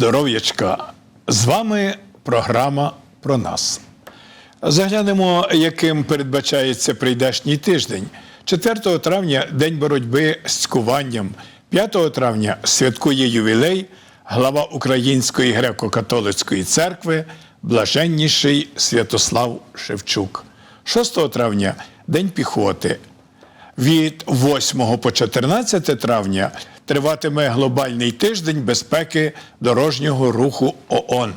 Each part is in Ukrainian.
Здоров'ячка! З вами програма про нас. Заглянемо, яким передбачається прийдешній тиждень. 4 травня День боротьби з цькуванням. 5 травня святкує ювілей глава Української греко-католицької церкви, блаженніший Святослав Шевчук. 6 травня День піхоти. Від 8 по 14 травня триватиме глобальний тиждень безпеки дорожнього руху ООН.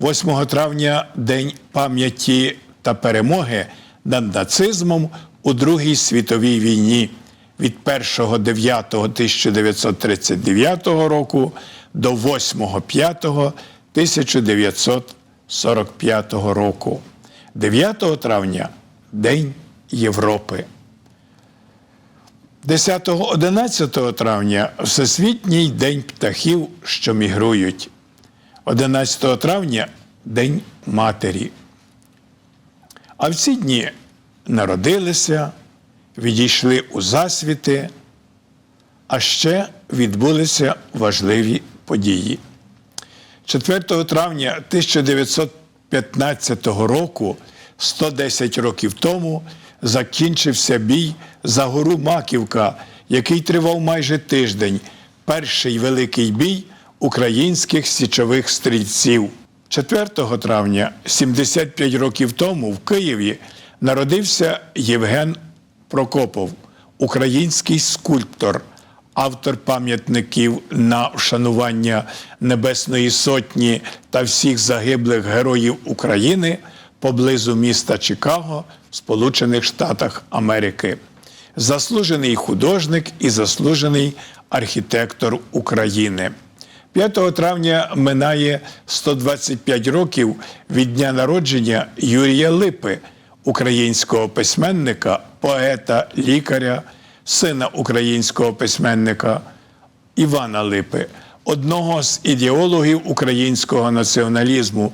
8 травня День пам'яті та перемоги над нацизмом у Другій світовій війні від 1.9.1939 року до 8.5.1945 року. 9 травня День Європи. 10-11 травня Всесвітній день птахів, що мігрують. 11 травня День Матері. А в ці дні народилися, відійшли у засвіти, а ще відбулися важливі події. 4 травня 1915 року, 110 років тому, закінчився бій за гору Маківка, який тривав майже тиждень. Перший великий бій українських січових стрільців. 4 травня, 75 років тому, в Києві народився Євген Прокопов, український скульптор, автор пам'ятників на вшанування Небесної Сотні та всіх загиблих героїв України поблизу міста Чикаго в Сполучених Штатах Америки. Заслужений художник і заслужений архітектор України. 5 травня минає 125 років від дня народження Юрія Липи, українського письменника, поета, лікаря, сина українського письменника Івана Липи, одного з ідеологів українського націоналізму,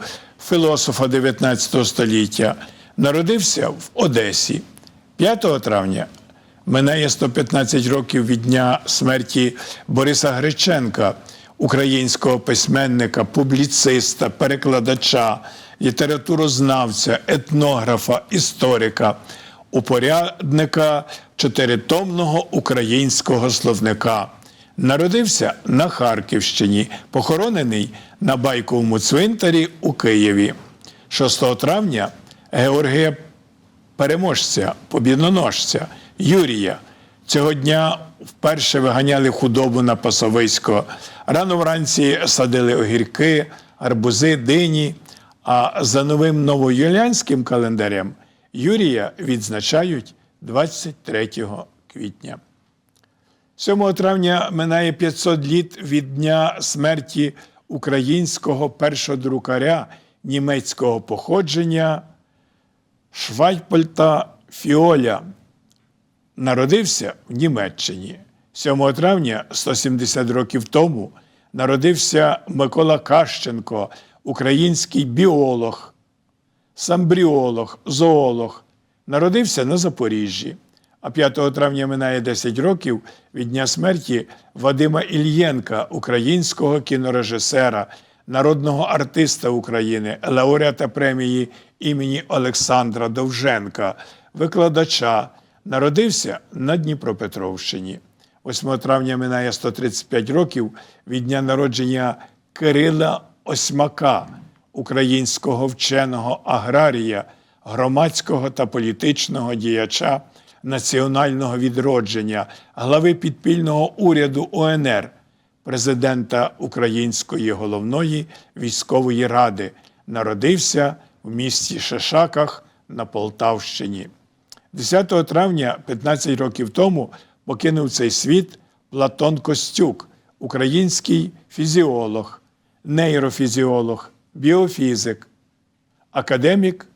філософа 19 століття, народився в Одесі. 5 травня минає 115 років від дня смерті Бориса Греченка, українського письменника, публіциста, перекладача, літературознавця, етнографа, історика, упорядника чотиритомного українського словника. Народився на Харківщині, похоронений на Байковому цвинтарі у Києві. 6 травня Георгія переможця, побідоносця Юрія. Цього дня вперше виганяли худобу на пасовисько. Рано вранці садили огірки, арбузи, дині. А за новим новоюліанським календарем Юрія відзначають 23 квітня. 7 травня минає 500 літ від дня смерті українського першодрукаря німецького походження Швайпольта Фіоля. Народився в Німеччині. 7 травня 170 років тому народився Микола Кащенко, український біолог, самбріолог, зоолог. Народився на Запоріжжі. А 5 травня минає 10 років від дня смерті Вадима Ільєнка, українського кінорежисера, народного артиста України, лауреата премії імені Олександра Довженка, викладача. Народився на Дніпропетровщині. 8 травня минає 135 років від дня народження Кирила Осьмака, українського вченого аграрія, громадського та політичного діяча національного відродження, глави підпільного уряду УНР, президента Української головної військової ради. Народився в місті Шишаках на Полтавщині. 10 травня, 15 років тому, покинув цей світ Платон Костюк, український фізіолог, нейрофізіолог, біофізик, академік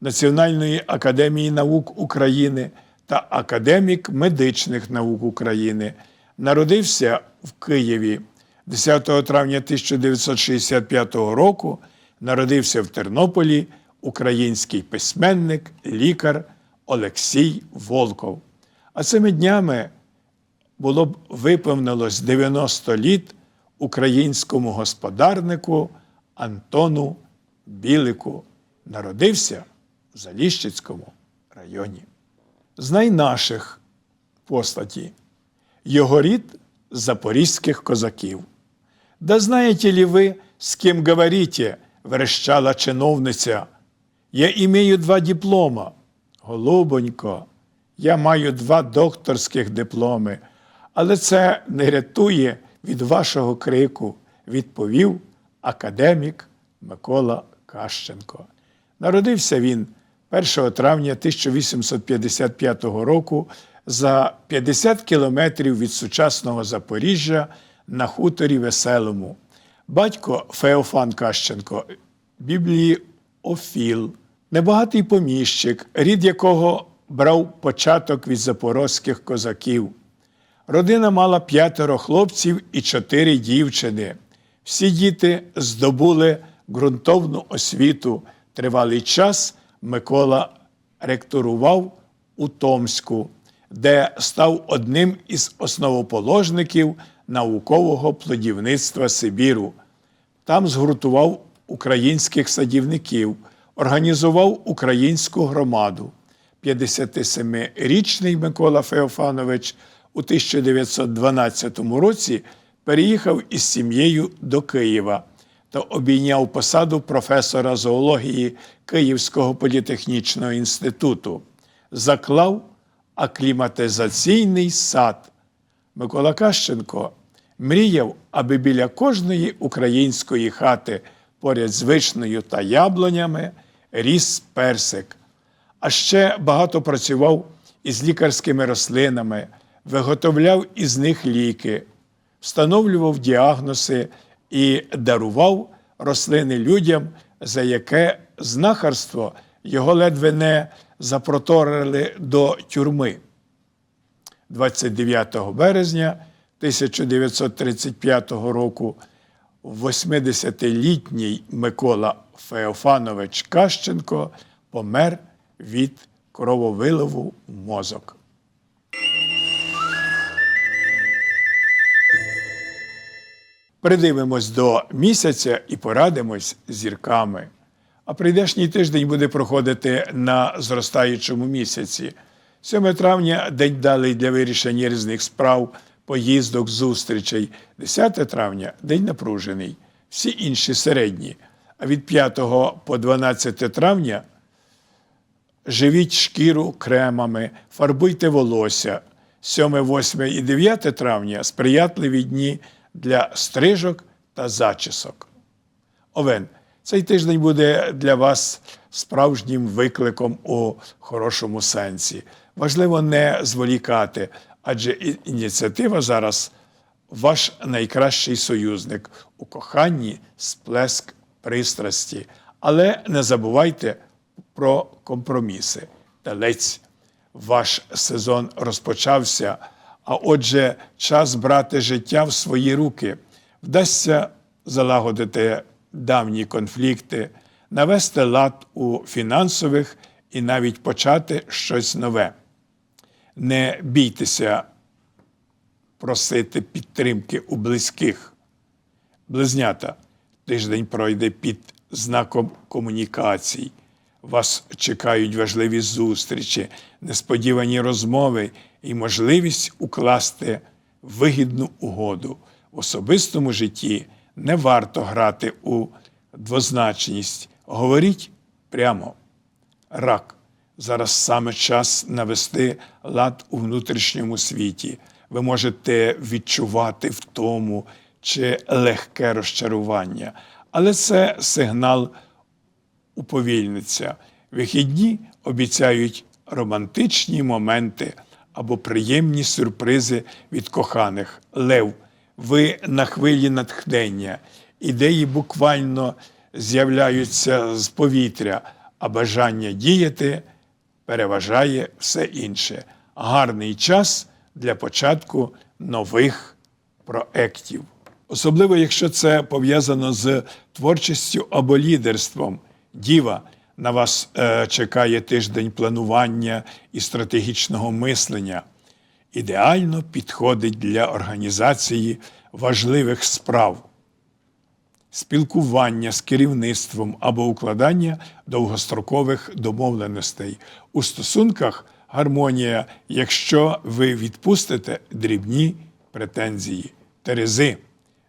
Національної академії наук України та академік медичних наук України. Народився в Києві 10 травня 1965 року. Народився в Тернополі український письменник, лікар Олексій Волков. А цими днями було б виповнилось 90 літ українському господарнику Антону Білику. Народився в Заліщицькому районі. З найнаших постаті його рід запорізьких козаків. Да знаете ли вы, с кем говорите, верещала чиновниця. Я імею два диплома. Голубонько, я маю два докторських дипломи, але це не рятує від вашого крику, відповів академік Микола Кащенко. Народився він 1 травня 1855 року за 50 кілометрів від сучасного Запоріжжя на хуторі Веселому. Батько Феофан Кащенко, бібліофіл, небагатий поміщик, рід якого брав початок від запорозьких козаків. Родина мала п'ятеро хлопців і чотири дівчини. Всі діти здобули ґрунтовну освіту. Тривалий час Микола ректорував у Томську, де став одним із основоположників наукового плодівництва Сибіру. Там згуртував українських садівників, організував українську громаду. 57-річний Микола Феофанович у 1912 році переїхав із сім'єю до Києва та обійняв посаду професора зоології Київського політехнічного інституту. Заклав акліматизаційний сад. Микола Кащенко мріяв, аби біля кожної української хати поряд з вишнею та яблунями ріс персик. А ще багато працював із лікарськими рослинами, виготовляв із них ліки, встановлював діагнози і дарував рослини людям, за яке знахарство його ледве не запроторили до тюрми. 29 березня 1935 року 80-літній Микола Феофанович Кащенко помер від крововилову мозок. Придивимось до місяця і порадимось зірками. А прийдешній тиждень буде проходити на зростаючому місяці. 7 травня день далий для вирішення різних справ, поїздок, зустрічей. 10 травня день напружений, всі інші середні. А від 5 по 12 травня живіть шкіру кремами, фарбуйте волосся. 7, 8 і 9 травня сприятливі дні для стрижок та зачісок. Овен, цей тиждень буде для вас справжнім викликом у хорошому сенсі. Важливо не зволікати, адже ініціатива зараз ваш найкращий союзник у коханні, сплеск пристрасті. Але не забувайте про компроміси. Телець, ваш сезон розпочався, а отже, час брати життя в свої руки. Вдасться залагодити давні конфлікти, навести лад у фінансових і навіть почати щось нове. Не бійтеся просити підтримки у близьких. Близнята, тиждень пройде під знаком комунікацій. Вас чекають важливі зустрічі, несподівані розмови і можливість укласти вигідну угоду. В особистому житті не варто грати у двозначність. Говоріть прямо. Рак. Зараз саме час навести лад у внутрішньому світі. Ви можете відчувати втому чи легке розчарування, але це сигнал уповільниться. Вихідні обіцяють романтичні моменти або приємні сюрпризи від коханих. Лев, ви на хвилі натхнення, ідеї буквально з'являються з повітря, а бажання діяти переважає все інше. Гарний час для початку нових проєктів. Особливо, якщо це пов'язано з творчістю або лідерством. Діва, на вас е, чекає тиждень планування і стратегічного мислення. Ідеально підходить для організації важливих справ, спілкування з керівництвом або укладання довгострокових домовленостей. У стосунках гармонія, якщо ви відпустите дрібні претензії. Терези.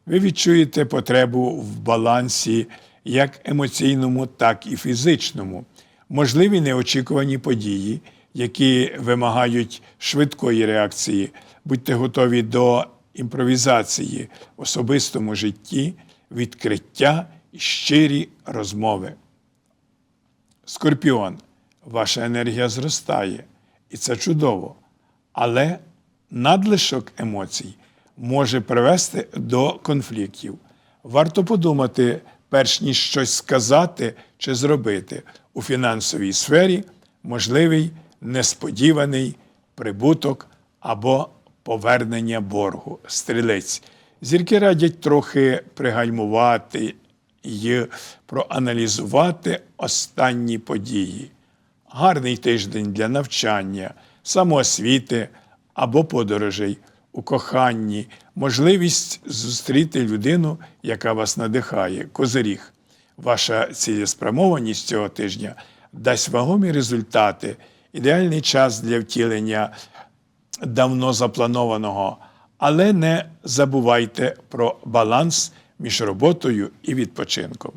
Ви відчуєте потребу в балансі як емоційному, так і фізичному. Можливі неочікувані події, які вимагають швидкої реакції. Будьте готові до імпровізації в особистому житті, відкриття і щирі розмови. Скорпіон, ваша енергія зростає, і це чудово. Але надлишок емоцій може привести до конфліктів. Варто подумати, перш ніж щось сказати чи зробити у фінансовій сфері, можливий несподіваний прибуток або повернення боргу. Стрілець. Зірки радять трохи пригальмувати і проаналізувати останні події. Гарний тиждень для навчання, самоосвіти або подорожей у коханні, можливість зустріти людину, яка вас надихає, козиріг. Ваша цілеспрямованість цього тижня дасть вагомі результати, ідеальний час для втілення давно запланованого, але не забувайте про баланс між роботою і відпочинком.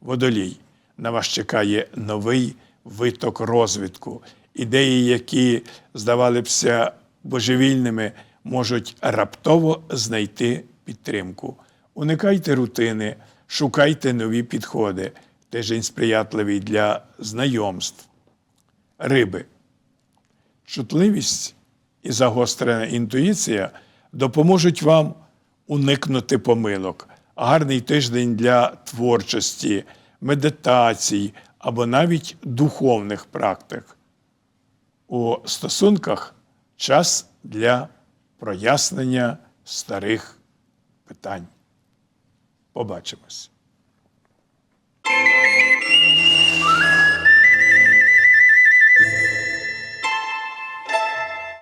Водолій. На вас чекає новий виток розвитку. Ідеї, які здавали бся божевільними, можуть раптово знайти підтримку. Уникайте рутини, шукайте нові підходи. Тиждень сприятливий для знайомств. Риби. Чутливість і загострена інтуїція допоможуть вам уникнути помилок. Гарний тиждень для творчості, медитацій або навіть духовних практик. У стосунках час для прояснення старих питань. Побачимось.